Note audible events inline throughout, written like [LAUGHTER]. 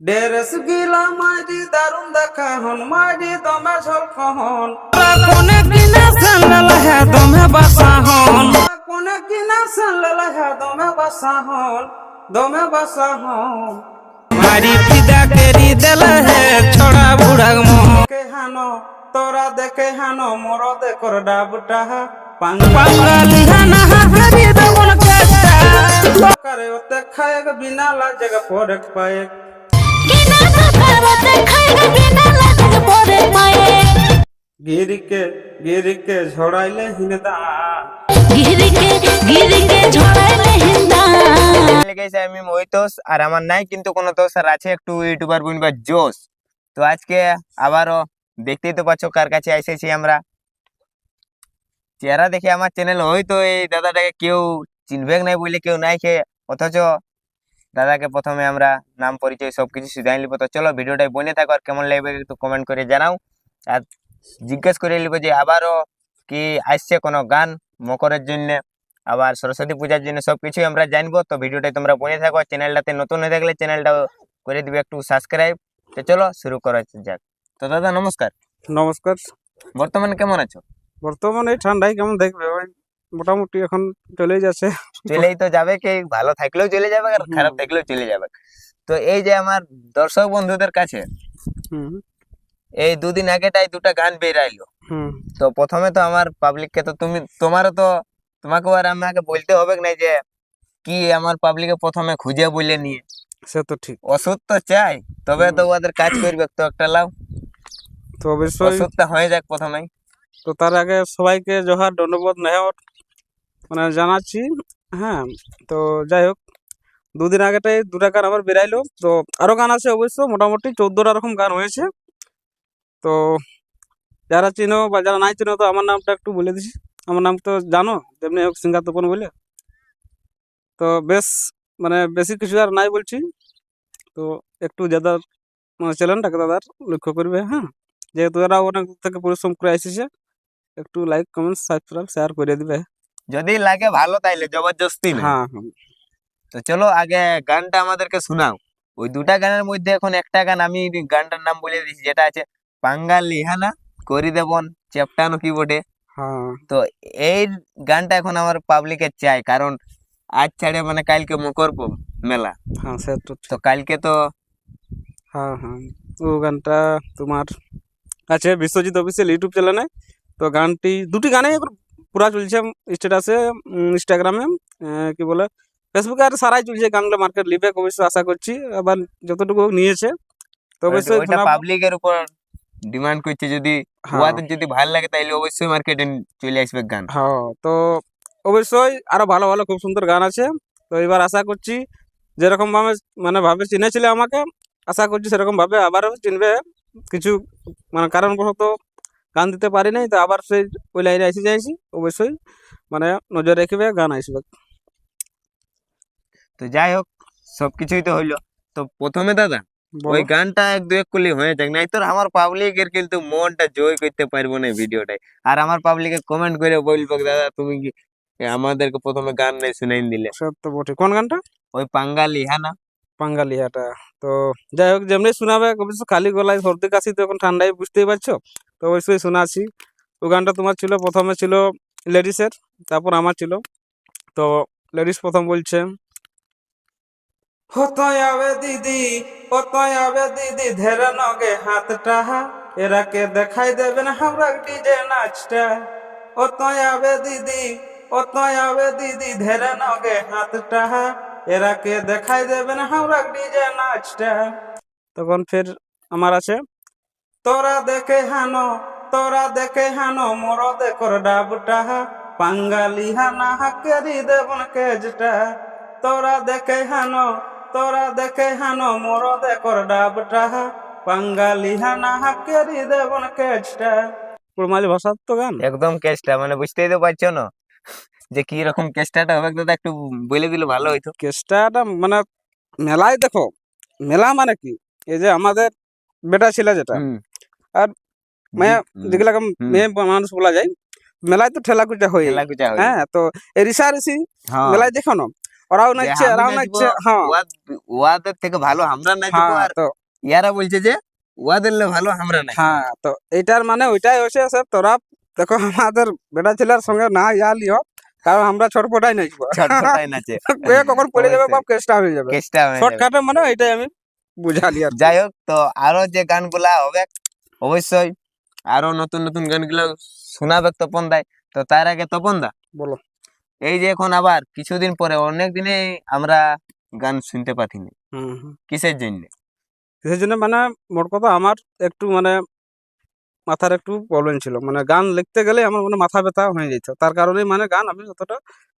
ডেরেস গিলা মাঝি দারুণ দেখা হন মাঝি দমে ঝলকহন কোনে কিনা স্যান্ডেল হে দমে বাসা হন কোনে কিনা সানলা হ্যাঁ দমে বাসা হন দমে বাসা হন মারি ফিদা কেরি দেলে হে ছড়া বুড়া মোহ কে হানো তোরা দেখে হানো মোর দেখর ডাবটা। পাঙ্গ বাঙালি হানা হারি দেবন কেটা করে ওতে খায়ক বিনা লাজগ পরক পায়ক। গিরিকে গিরিকে ঝড়াইলে হিনদা গিরিকে গিরিকে ঝড়াইলে হিন্দা আমি মহিতোষ আর আমার নাই কিন্তু কোনো দোষ আর আছে একটু ইউটিউবার বুনবার জোশ। তো আজকে আবারও দেখতেই তো পাচ্ছ কার কাছে এসেছি আমরা। চেহারা দেখে আমার চ্যানেল হয়তো এই দাদাটাকে কেউ চিনবে নাই বলে কেউ নাই খেয়ে অথচ দাদাকে প্রথমে আমরা নাম পরিচয় সবকিছু শিখাই নিব। তো চলো ভিডিওটাই বনে থাকো আর কেমন লাগবে একটু কমেন্ট করে জানাও। আর জিজ্ঞেস করে নিব যে আবারও কি আসছে কোনো গান মকরের জন্য? আবার সরস্বতী পূজার জন্য সবকিছুই আমরা জানব। তো ভিডিওটাই তোমরা বনে থাকো। চ্যানেলটাতে নতুন হয়ে থাকলে চ্যানেলটা করে দিবে একটু সাবস্ক্রাইব তো চলো শুরু করা যাক। তো দাদা নমস্কার। নমস্কার। বর্তমানে কেমন আছো? বর্তমানে ঠান্ডায় কেমন দেখবে? ওই মোটামুটি এখন চলে যাচ্ছে। চলেই তো যাবে কি ভালো থাকলেও চলে যাবে আর খারাপ থাকলেও চলে যাবে। তো এই যে আমার দর্শক বন্ধুদের কাছে হুম। এই দুদিন আগেটাই দুটা গান বেরাইলো। হুম। তো প্রথমে তো আমার পাবলিককে তো তুমি তোমারও তো তোমাকেও আর আমাকে বলতে হবে না যে কি আমার পাবলিকে প্রথমে খুঁজে বলে নিয়ে? সে তো ঠিক। ওষুধ তো চাই তবে তো ওদের কাজ করবে তো একটা লাভ তো অবশ্যই ওষুধটা হয়ে যাক প্রথমেই। তো তার আগে সবাইকে জোহার ধন্যবাদ নেওয়ার মানে জানাচ্ছি হ্যাঁ তো যাই হোক, দুদিন আগেটাই দুটা গান আবার বেরাইলো, তো আরও গান আছে অবশ্য, মোটামুটি চোদ্দোটা রকম গান হয়েছে। তো যারা চিনো বা যারা নাই চিনো, তো আমার নামটা একটু বলে দিছি আমার নাম তো জানো তেমনি হোক সিঙ্গার তপন বলে। তো বেশ মানে বেশি কিছু আর নাই বলছি। তো একটু যাদের মানে চ্যানেলটাকে দাদার লক্ষ্য করবে হ্যাঁ। যেহেতু এরা অনেক থেকে পরিশ্রম করে এসেছে একটু লাইক কমেন্ট সাবস্ক্রাইব শেয়ার করে দিবে। যদি লাগে ভালো তাইলে জবরদস্তি না হ্যাঁ হ্যাঁ। তো চলো আগে গানটা আমাদেরকে শোনাও। ওই দুটা গানের মধ্যে এখন একটা গান আমি গানটার নাম বলে দিচ্ছি যেটা আছে পাঙ্গাল লিহানা করি দেবন চেপটানো কি বটে হ্যাঁ। তো এই গানটা এখন আমার পাবলিকের চাই কারণ আজ ছাড়ে মানে কালকে মকর মেলা। হ্যাঁ সে তো তো কালকে তো হ্যাঁ হ্যাঁ। ও গানটা তোমার আছে বিশ্বজিৎ অফিসিয়াল ইউটিউব চ্যানেলে। তো গানটি দুটি গানে পুরা চলছে স্ট্যাটাসে ইনস্টাগ্রামে কি বলে ফেসবুকে আর সারাই চলছে গানগুলো মার্কেট লিবে অবশ্যই আশা করছি আবার যতটুকু নিয়েছে তো অবশ্যই। পাবলিকের উপর ডিমান্ড করছে যদি হ্যাঁ। ওয়াদের যদি ভালো লাগে তাইলে অবশ্যই মার্কেটে চলে আসবে গান হ্যাঁ তো অবশ্যই আরও ভালো ভালো খুব সুন্দর গান আছে তো এবার আশা করছি যেরকম ভাবে মানে ভাবে চিনেছিলে আমাকে আশা করছি সেরকম ভাবে আবারও চিনবে কিছু মানে কারণবশত গান দিতে পারি নাই তো আবার সেই ওই লাইনে এসে যাইছি অবশ্যই মানে নজর রাখবে গান আসবে তো যাই হোক সবকিছুই তো হইল। তো প্রথমে দাদা ওই গানটা এক দু এক করলে হয়ে যাক নাই তোর আমার পাবলিকের কিন্তু মনটা জয় করতে পারব না ভিডিওটাই আর আমার পাবলিকে কমেন্ট করে বলব দাদা তুমি কি আমাদেরকে প্রথমে গান নাই শুনাই দিলে? সব তো বটে। কোন গানটা? ওই পাঙ্গালি হ্যাঁ না? বাঙালি এটা তো যাই হোক যেমনি শোনাবে খালি গলায় সর্দি কাশি তো এখন ঠান্ডায় বুঝতেই পারছ। তো অবশ্যই শোনাচ্ছি ওই গানটা তোমার ছিল প্রথমে ছিল লেডিসের তারপর আমার ছিল। তো লেডিস প্রথম বলছে হতয় আবে দিদি হতয় আবে দিদি ধেরে নগে হাতটা। এরাকে দেখাই দেবেন হাওড়া ডিজে নাচটা। হতয় আবে দিদি হতয় আবে দিদি ধেরে নগে হাতটা। এরাকে দেখাই দেবেন হাওড়া ডিজে নাচটা। তখন ফের আমার আছে তোরা দেখে হানো তোরা দেখে হানো মোর দেখর ডাবটা পাঙ্গালি হানা হাকেরি দেবন কেজটা। তোরা দেখে হানো তোরা দেখে হানো মোর দেখর ডাবটা পাঙ্গালি হানা হাকেরি দেবন কেজটা। কুড়মালি ভাষার তো গান। একদম কেসটা মানে বুঝতেই তো পারছ না। যে কি রকম কেসটাটা হবে দাদা একটু বলে দিলে ভালো হইতো। কেসটাটা মানে মেলায় দেখো মেলা মানে কি? এই যে আমাদের বেটা ছিল যেটা। আর মেয়ে যেগুলাকে মেয়ে মানুষ বলা যায়। মেলায় তো ঠেলা কুচা হয়ে হয়। হ্যাঁ তো রিসা রিসি হ্যাঁ। মেলায় দেখো না ওরাও নাচছে ওরাও নাচছে হ্যাঁ। ওয়াদের থেকে ভালো আমরা নাচবো হ্যাঁ আর তো ইয়ারা বলছে যে ওয়াদের লে ভালো আমরা নাচবো। হ্যাঁ তো এটার মানে ওইটাই হয়েছে স্যার তোরা দেখো আমাদের বেটা ছেলের সঙ্গে না ইয়া লিও কারণ আমরা ছটপটাই নাচবো। ছটফটাই নাচে। [LAUGHS] কখন পড়ে যাবে। বাপ কেসটা হয়ে যাবে। কেসটা। শর্টকাটে মানে এটাই আমি বুঝালি আর যাই হোক তো আরও যে গানগুলা হবে অবশ্যই। আরও নতুন নতুন গানগুলো শোনাবে তপন দাই। তো তার আগে তপন দা বলো। এই যে এখন আবার কিছুদিন পরে অনেক দিনে আমরা গান শুনতে পাঠিনি হুম হুম। কিসের জন্য? সেই জন্য? মানে মোট কথা আমার একটু মানে মাথার একটু প্রবলেম ছিল। মানে গান লিখতে গেলে আমার মানে মাথা ব্যথা হয়ে যেত। তার কারণে মানে গান আমি অতটা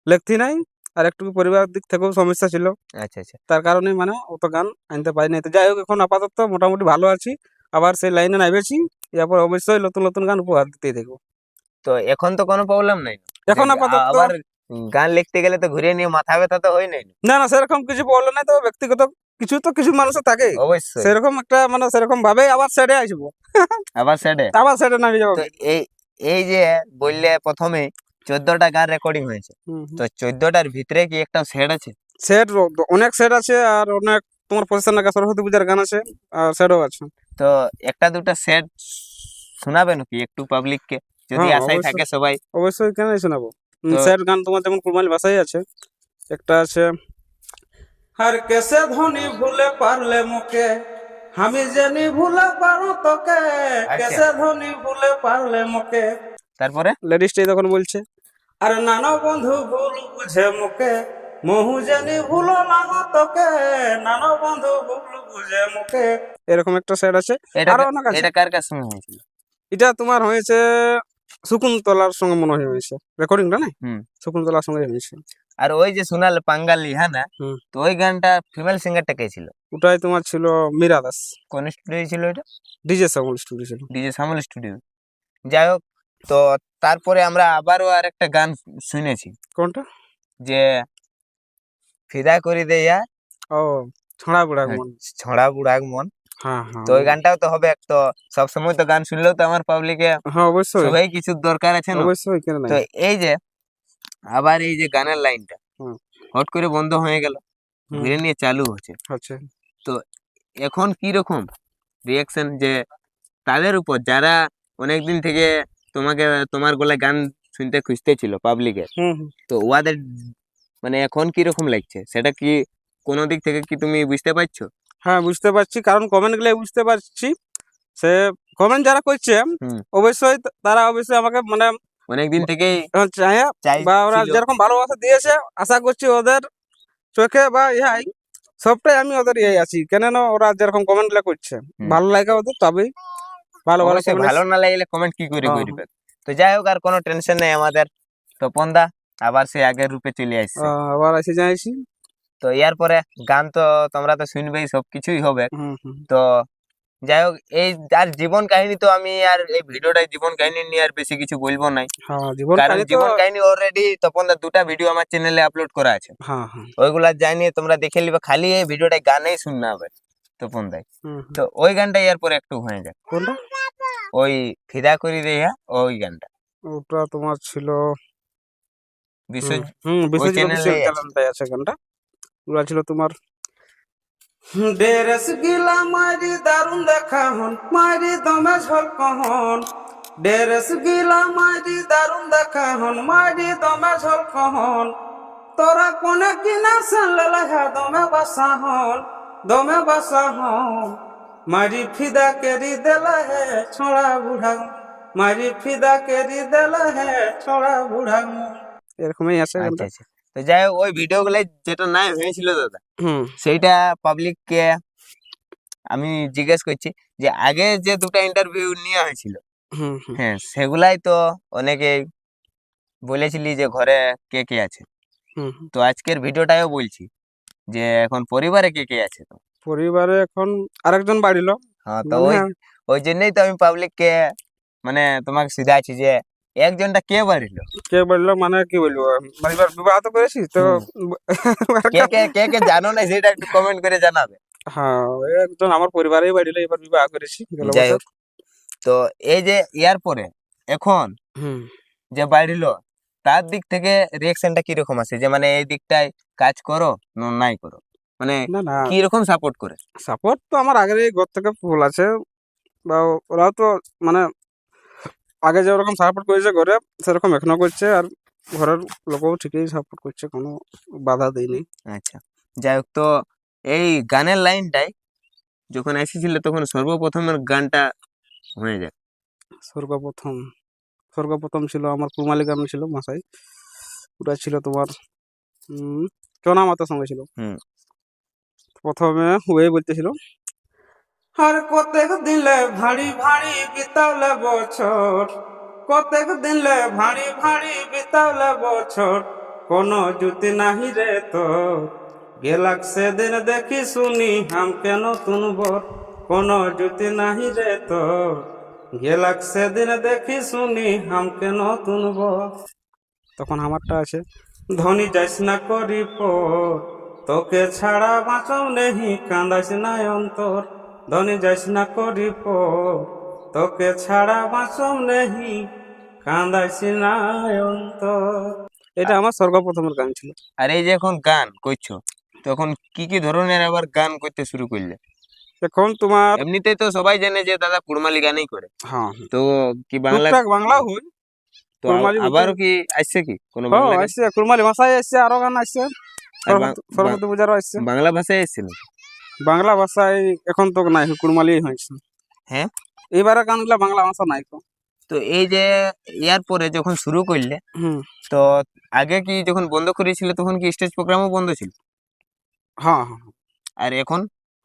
লিখতি নাই। আর একটু পরিবার দিক থেকেও সমস্যা ছিল। আচ্ছা আচ্ছা। তার কারণে মানে অত গান আনতে পারি নাই তো যাই হোক এখন আপাতত মোটামুটি ভালো আছি। আবার সেই লাইনে নামেছি এরপর অবশ্যই নতুন নতুন গান উপহার দিতে দেখব। তো এখন তো কোনো প্রবলেম নাই। এখন আপাতত আবার গান লিখতে গেলে তো ঘুরে নিয়ে মাথা ব্যথা তো হয় নাই। না না সেরকম কিছু প্রবলেম নাই তো ব্যক্তিগত কিছু তো কিছু মানুষের থাকে। অবশ্যই। সেরকম একটা মানে সেরকম ভাবে আবার সাইডে আসব। আবার সেটে আবার সাইডে নামে যাব। এই এই যে বললে প্রথমে চোদ্দটা গান রেকর্ডিং হয়েছে। তো চোদ্দটার ভিতরে কি একটা সেট আছে? সেট অনেক সেট আছে আর অনেক তোমার পজিশন রাখা সরস্বতী পূজার গান আছে আর সেটও আছে। তো একটা দুটা সেট শোনাবে নাকি একটু পাবলিক কে? যদি হ্যাঁ, আশাই থাকে সবাই। অবশ্যই কেন শোনাবো। সেট গান তোমার যেমন কুরবানি ভাষাই আছে একটা আছে আর কেসে ধনী ভুলে পারলে মুখে আমি জানি ভুলে পারো তোকে কেসে ধনী ভুলে পারলে মুখে। তারপরে? লেডিসটাই তখন বলছে আর নানা বন্ধু ভুল বুঝে মুখে মহু জানি ভুলো না তোকে নানা বন্ধু ভুল বুঝে মুখে। এরকম একটা সেট আছে। এটা আরও অনেক আছে। এটা কার সঙ্গে হয়েছিল? এটা তোমার হয়েছে শকুন্তলার সঙ্গে মনে হয় হয়েছে। রেকর্ডিংটা না হুম। শকুন্তলার সঙ্গে হয়েছে। আর ওই যে শোনালে পাঙ্গালি হ্যাঁ না? তো ওই গানটা ফিমেল সিঙ্গারটা কে ছিল? ওটাই তোমার ছিল মীরা দাস। কোন স্টুডিও ছিল এটা ডিজে সাউন্ড স্টুডিও ছিল। ডিজে সামল স্টুডিও। যাই হোক তো তারপরে আমরা আবারও আর একটা গান শুনেছি। কোনটা? যে ফিদা করে দে ইয়া। ও ছড়া বুড়া হ্যাঁ, মন। ছড়া বুড়াগ মন। হ্যাঁ হ্যাঁ তো ওই গানটাও তো হবে তো সবসময় তো গান শুনলেও তো আমার পাবলিকে হ্যাঁ অবশ্যই। সবাই কিছু দরকার আছে না? অবশ্যই কেন তো এই যে আবার এই যে গানের লাইনটা। হট করে বন্ধ হয়ে গেল। ধীরে নিয়ে চালু হচ্ছে। আচ্ছা। এখন কি রকম রিয়াকশন যে তাদের উপর যারা অনেকদিন থেকে তোমাকে তোমার গলায় গান শুনতে খুঁজতে ছিল পাবলিকের। তো ওদের মানে এখন কি রকম লাগছে? সেটা কি কোনো দিক থেকে কি তুমি বুঝতে পারছ? হ্যাঁ বুঝতে পারছি। কারণ কমেন্টগুলো বুঝতে পারছি। সে কমেন্ট যারা করছে। অবশ্যই তারা অবশ্যই আমাকে মানে অনেকদিন চাই বা ওরা যেরকম ভালোবাসা দিয়েছে আশা করছি ওদের চোখে বা ইহাই সবটাই আমি ওদের ইয়ে আছি। কেননা ওরা যেরকম কমেন্ট করছে ভালো লাগে ওদের তবেই ভালো ভালো ভালো না লাগলে কমেন্ট কি করে হ্যাঁ, করবে? তো যাই হোক আর কোনো টেনশন নেই আমাদের। তপন দা আবার সে আগের রূপে চলে আসছে। আবার এসে যাইছি তো ইয়ার পরে গান তো তোমরা তো শুনবেই সবকিছুই হবে। তো যাই হোক এই আর জীবন কাহিনী তো আমি আর এই ভিডিওটাই জীবন কাহিনী নিয়ে আর বেশি কিছু বলব নাই। হ্যাঁ জীবন কারণ কাহিনী জীবন কাহিনী অলরেডি তপন দা দুটা ভিডিও আমার চ্যানেলে আপলোড করা আছে। হ্যাঁ হ্যাঁ। ওইগুলা জানিয়ে তোমরা দেখে নিবে খালি এই ভিডিওটা গানেই শুননা হবে তপন দাই। তো ওই গানটা ইয়ার পরে একটু হয়ে যায় কোনটা? ওই ফিদা করি ইয়া, ওই গানটা। ওটা তোমার ছিল বিশ্ব হুম, বিশ্বজিৎ অফিসিয়াল এই আছে। গানটা। ওটা ছিল তোমার ডেরেস গিলা মারি দারুণ দেখা হন মারি দমে ঝলক হন। ডেরেস গিলা মারি দারুণ দেখা হন মারি দমে ঝলক হন। তোরা কোনে কিনা সানলে লাগা দমে বাসা হন দমে বাসা হন। মারি ফিদা কেরি দেলা হে ছোড়া বুড়া মারি ফিদা কেরি দেলা হে ছোড়া বুড়া। এরকমই আছে আচ্ছা আচ্ছা। তো যাই হোক ওই ভিডিও গুলো যেটা নাই হয়েছিল দাদা হুম। সেইটা পাবলিক কে আমি জিজ্ঞেস করছি যে আগে যে দুটো ইন্টারভিউ নেওয়া হয়েছিল হ্যাঁ সেগুলাই তো অনেকে বলেছিলি যে ঘরে কে কে আছে। তো আজকের ভিডিওটাও বলছি যে এখন পরিবারে কে কে আছে তো? পরিবারে এখন আরেকজন বাড়িলো হ্যাঁ তো ওই মানে ওই জন্যই তো আমি পাবলিক কে মানে তোমাকে সিধা আছি যে একজনটা কে বাড়িলো? কে বলল মানে কি বলব? মানে এবার বিবাহ তো করেছি তো? [LAUGHS] কে কে কে কে জানো না সেটা একটু কমেন্ট করে জানাবে। হ্যাঁ একজন আমার পরিবারেই বাড়িলো এবার বিবাহ করেছি যাই হোক। তো এই যে ইয়ার পরে এখন যে বাড়িলো তার দিক থেকে রিয়াকশনটা কীরকম আছে? যে মানে এই দিকটায় কাজ করো না নাই করো? মানে কি রকম সাপোর্ট করে? সাপোর্ট তো আমার আগের ঘর থেকে ফুল আছে। বা ওরাও তো মানে আগে যেরকম সাপোর্ট করেছে ঘরে সেরকম এখনও করছে আর ঘরের লোকও ঠিকই সাপোর্ট করছে কোনো বাধা দেয়নি। আচ্ছা যাই হোক তো এই গানের লাইনটাই যখন এসেছিল তখন সর্বপ্রথমের গানটা হয়ে যায়। সর্বপ্রথম সর্বপ্রথম ছিল আমার কুমালি গান ছিল মাসাই ওটা ছিল তোমার উম, চনা মাতার সঙ্গে ছিল। প্রথমে ওয়ে বলতেছিল আর কতেক দিলে ভারী ভারী বিতাওলে বছর? কতেক দিলে ভারী ভারী বিতাওলে বছর? কোন জুতি নাহি রে তো গেলাক সেদিন দেখি শুনি হাম কেন তুনবর? কোন জুতি নাহি রে তো গেলাক সেদিন দেখি শুনি হাম কেন তুনবর? তখন আমারটা আছে, ধনী যাইস না করি পর তোকে ছাড়া বাঁচাও নেহি কান্দাইস না অন্তর। ধনী যাইস না করি পর তোকে ছাড়া বাঁচাও নেহি কান্দাইস না অন্তর। এটা আমার সর্বপ্রথমের গান ছিল। আর এই যে এখন গান করছ তখন কি কি ধরনের আবার গান করতে শুরু করলে? এখন তোমার এমনিতেই তো সবাই জানে যে দাদা কুড়মালি গানই করে। হ্যাঁ। তো কি বাংলা বাংলা হই তো আবারও কি আসছে কি? কোনো ও বাংলা আসছে। কুরমালি ভাষায় আসছে আরও গান আসছে। সরস্বতী- পূজারও আসছে। বাংলা ভাষায় এসেছিল বাংলা ভাষায় এখন তো নাই কুরমালি হয়েছে। হ্যাঁ? এইবারে গানগুলা বাংলা ভাষা নাই তো। তো এই যে ইয়ার পরে যখন শুরু করলে তো আগে কি যখন বন্ধ করেছিল তখন কি স্টেজ প্রোগ্রামও বন্ধ ছিল? হ্যাঁ হ্যাঁ আর এখন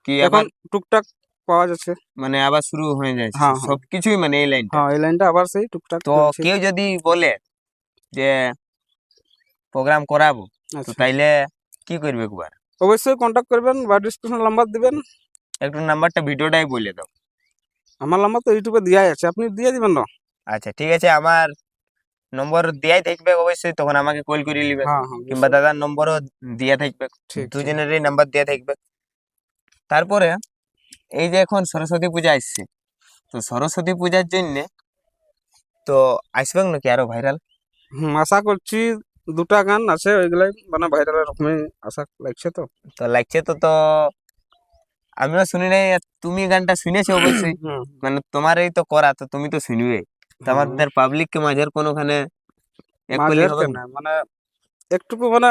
কি এখন টুকটাক পাওয়া যাচ্ছে। মানে আবার শুরু হয়ে যাচ্ছে হ্যাঁ, হ্যাঁ। সবকিছুই মানে এই লাইনটা হ্যাঁ এই লাইনটা আবার সেই টুকটাক তো কেউ যদি বলে যে প্রোগ্রাম করাবো তো আচ্ছা। তাইলে কি করবে একবার অবশ্যই কন্ট্যাক্ট করবেন বা ডিসক্রিপশন নাম্বার দিবেন। একটু নাম্বারটা ভিডিওটাই বলে দাও। আমার নাম্বার তো ইউটিউবে দেওয়াই আছে আপনি দিয়ে দিবেন না? আচ্ছা ঠিক আছে আমার নম্বর দেয়াই থাকবে অবশ্যই তখন আমাকে কল করে নিবে। হ্যাঁ হ্যাঁ কিংবা দাদার নম্বরও দিয়া থাকবে। দুজনেরই নাম্বার দেয়া থাকবে। তারপরে এই যে এখন সরস্বতী পূজা আসছে তো সরস্বতী পূজার জন্য তো আসবে নাকি আরও ভাইরাল আশা করছি দুটা গান আছে ওইগুলাই মানে ভাইরাল রকমই আশা লাগছে তো। তো লাগছে তো তো আমিও শুনি নাই তুমি গানটা শুনেছো অবশ্যই? হুম, মানে তোমারই তো করা তো তুমি তো শুনবে। তো আমাদের পাবলিক কে মাঝের কোনোখানে? মানে একটুকু মানে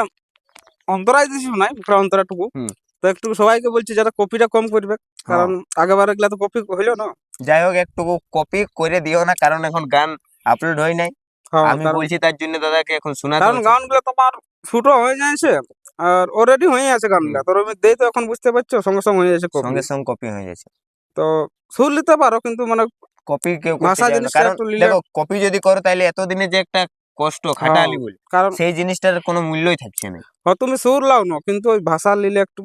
অন্তরায় দিছি নাই পুরো অন্তরাটুকু। তো একটু সবাইকে বলছি যারা কপিটা কম করবে কারণ আগেবার এগুলা তো কপি হইল না। যাই হোক একটু কপি করে দিও না কারণ এখন গান আপলোড হয় নাই। হ্যাঁ, আমি বলছি তার জন্য দাদাকে এখন শোনাতে কারণ। গানগুলো তোমার শুটও হয়ে যাচ্ছে আর অলরেডি হয়ে আছে গানগুলা তোর আমি দেই তো এখন বুঝতে পারছ? সঙ্গে সঙ্গে হয়ে যাচ্ছে সঙ্গে সঙ্গে কপি হয়ে যাচ্ছে। তো সুর নিতে পারো কিন্তু মানে কপি কেউ ভাষা। কারণ দেখো কপি যদি করো তাহলে এতদিনে যে একটা কষ্ট খাটালি বলে। কারণ সেই জিনিসটার কোনো মূল্যই থাকছে না। তুমি সুর লাও না কিন্তু ওই ভাষা নিলে একটু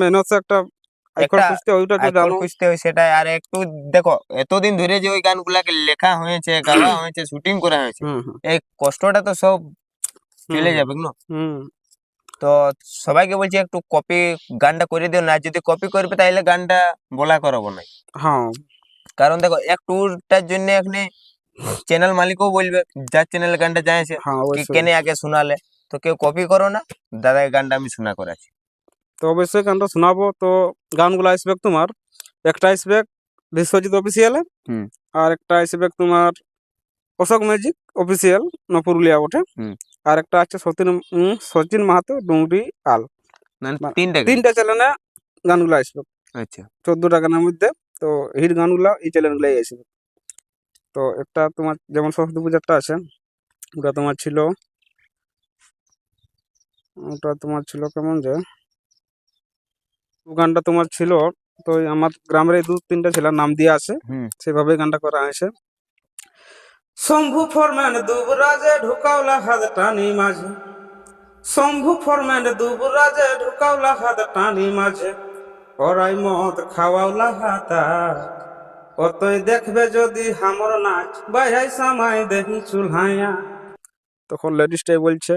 মেহনত একটা আর একটু দেখো এতদিন ধরে যে ওই গানগুলাকে লেখা হয়েছে গাওয়া হয়েছে শুটিং করা হয়েছে এই কষ্টটা তো সব চলে যাবে না? হুম। তো সবাইকে বলছি একটু কপি গানটা করে দিও না যদি কপি করবে তাহলে গানটা বলা করাবো না। হ্যাঁ। কারণ দেখো এক টুরটার জন্য এখানে চ্যানেল মালিকও বলবে যার চ্যানেল গানটা যাইছে হ্যাঁ কেনে আগে শোনালে। তো কেউ কপি করো না দাদা গানটা আমি শোনা করাছি তো অবশ্যই গানটা শোনাবো। তো গানগুলো আসবে তোমার। একটা আসবে বিশ্বজিৎ অফিসিয়ালে হুম। আর একটা আসবে তোমার অশোক ম্যাজিক অফিসিয়াল না পুরুলিয়া ওঠে হুম। আর একটা আছে সতীন সচিন মাহাতো ডুংরি আল। মানে তিনটা। তিনটা চ্যানেলে গানগুলো আসবে আচ্ছা। চোদ্দটা গানের মধ্যে। তো হিট গানগুলো এই চ্যানেলগুলাই আসবে তো একটা তোমার যেমন সরস্বতী পূজারটা আছে ওটা তোমার ছিল ওটা তোমার ছিল কেমন যে গানটা তোমার ছিল তো আমার গ্রামের এই দু তিনটা ছেলের নাম দিয়ে আছে। হুম। সেভাবে গানটা করা হয়েছে। শম্ভু ফরম্যান দুবরাজে ঢুকাওলা হাত টানি মাঝে। শম্ভু ফরম্যান দুবরাজে ঢুকাওলা হাত টানি মাঝে। ওরাই মদ খাওয়াওলা হাতা অতই দেখবে যদি হামর নাচ বাইহাই সামাই দেহি চুলহাইয়া। তখন লেডিসটাই বলছে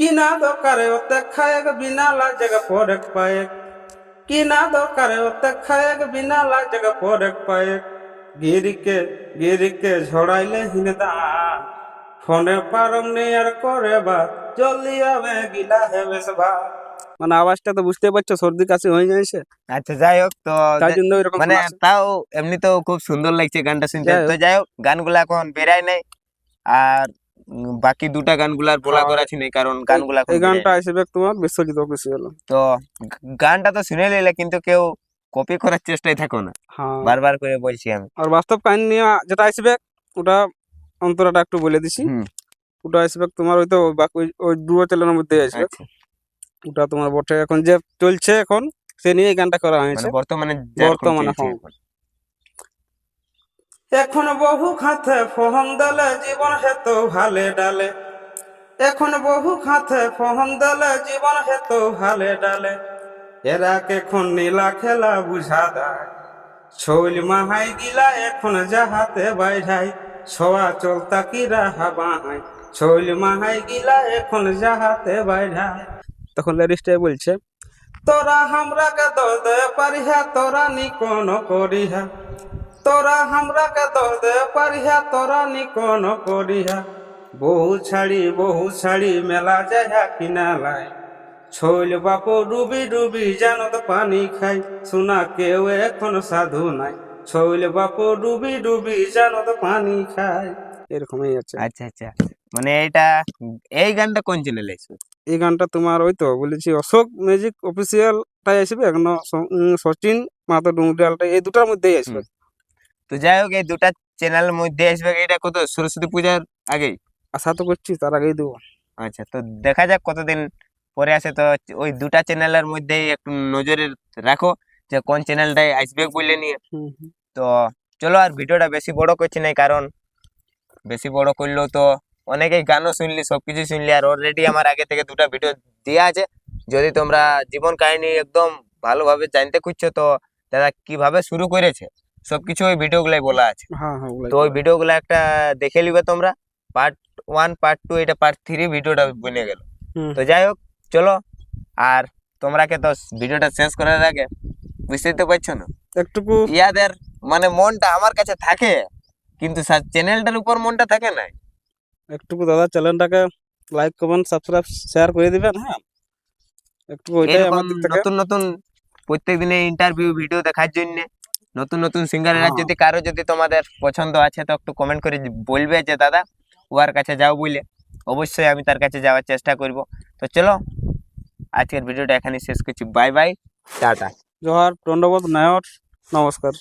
কি না দরকারে ওতে খায়েক বিনা লাজেগ পরেক পায়েক। কি না দরকারে ওতে খায়েক বিনা লাজেগ পরেক পায়েক। গিরিকে গিরিকে ঝড়াইলে হিনদা ফোনে পারং নেই আর করে বা জলদি আবে গিলা হেবে সবা মানে আওয়াজটা তো বুঝতে পারছ সর্দি কাশি হয়ে যাচ্ছে আচ্ছা যাই হোক তো তার জন্য এরকম মানে। তাও এমনিতেও খুব সুন্দর লাগছে গানটা শুনতে। যাই তো যাই হোক গানগুলা এখন বেরায় নাই। আর বাকি দুটা গানগুলার বলা হ্যাঁ। করা ছিল কারণ গানগুলা এই গানটা। হিসেবে তোমার বিশ্বজিৎ অফিসিয়াল তো গানটা তো শুনে নিলে কিন্তু কেউ কপি করার চেষ্টাই থাকো না। হ্যাঁ। বারবার করে বলছি আমি। আর বাস্তব কাহিনী নিয়ে যেটা আসবে ওটা অন্তরাটা একটু বলে দিছি। ওটা আসবে তোমার ওই তো বাকি ওই- দুটো চ্যানেলের মধ্যে আসবে আচ্ছা। ওটা তোমার বটে এখন যে চলছে এখন সে নিয়ে গানটা করা হয়েছে। মানে বর্তমানে বর্তমানে, হ্যাঁ। এখন। বহু খাতে ফহন দলে জীবন হেতু ভালে ডালে। এখন বহু খাতে ফহন দলে জীবন হেতু ভালে ডালে। এরা এখন নীলা খেলা বুঝা দেয় শৈল মাহাই গিলা এখন যাহাতে বাইরাই। ছোয়া চলতা কি রাহা বাহাই। শৈল মাহাই গিলা এখন যাহাতে বাইরাই। তখন লেডিসটাই বলছে তোরা হামরাকে দোষ দে পারিহা তোরা নি কোন করিহা। তোরা হামরাকে দোষ দে পারিহা তোরা নি কোন করিহা। বহু ছাড়ি বহু ছাড়ি মেলা যাইহা কিনালায়। ছইল বাপ ডুবি ডুবি জানত পানি খাই শোনা কেউ এখন সাধু নাই। ছইল বাপ ডুবি ডুবি জানত পানি খাই এরকমই আছে। আচ্ছা আচ্ছা। মানে এটা এই গানটা কোন চ্যানেলে আছে এই গানটা তোমার ওই তো বলেছি অশোক মিউজিক অফিসিয়ালটাই আসবে এখন সচিন মাতো ডুমডিয়ালটা এই দুটার মধ্যেই আসবে। তো যাই হোক এই দুটা চ্যানেলের মধ্যে আসবে এটা কত? সরস্বতী পূজার আগেই? আশা তো করছি তার আগেই দেবো। আচ্ছা তো দেখা যাক কতদিন পরে আসে। তো ওই দুটা চ্যানেলের মধ্যেই একটু নজরে রাখো যে কোন চ্যানেলটাই আসবে বলে নিয়ে। তো চলো আর ভিডিওটা বেশি বড় করছি না কারণ বেশি বড় করলেও তো অনেকেই গানও শুনলি সব কিছু শুনলি আর অলরেডি আমার আগে থেকে দুটো ভিডিও দেওয়া আছে। যদি তোমরা জীবন কাহিনী একদম ভালোভাবে জানতে খুঁজছো তো দাদা কীভাবে শুরু করেছে? সবকিছু ওই ভিডিওগুলাই বলা আছে। হ্যাঁ হ্যাঁ তো ওই ভিডিওগুলো একটা দেখে নিবে তোমরা। পার্ট ওয়ান পার্ট টু এটা পার্ট থ্রি ভিডিওটা বনে গেল। তো যাই হোক চলো। আর তোমরাকে তো ভিডিওটা শেষ করার আগে বুঝতেই তো পারছ না? একটুকু ইয়াদের মানে মনটা আমার কাছে থাকে কিন্তু চ্যানেলটার উপর মনটা থাকে না। একটুকু দাদা চ্যানেলটাকে লাইক কমেন্ট সাবস্ক্রাইব শেয়ার করে দিবেন হ্যাঁ? একটু ওইটাই আমার নতুন নতুন প্রত্যেক দিনে ইন্টারভিউ ভিডিও দেখার জন্য। নতুন নতুন সিঙ্গারেরা হ্যাঁ। যদি কারও যদি তোমাদের পছন্দ আছে তো একটু কমেন্ট করে বলবে যে দাদা ওর কাছে যাও বলে অবশ্যই আমি তার কাছে যাওয়ার চেষ্টা করব। তো চলো আজকের ভিডিওটা এখানে শেষ করছি। Bye bye tata. জোহার দণ্ডবোধ নায়র নমস্কার।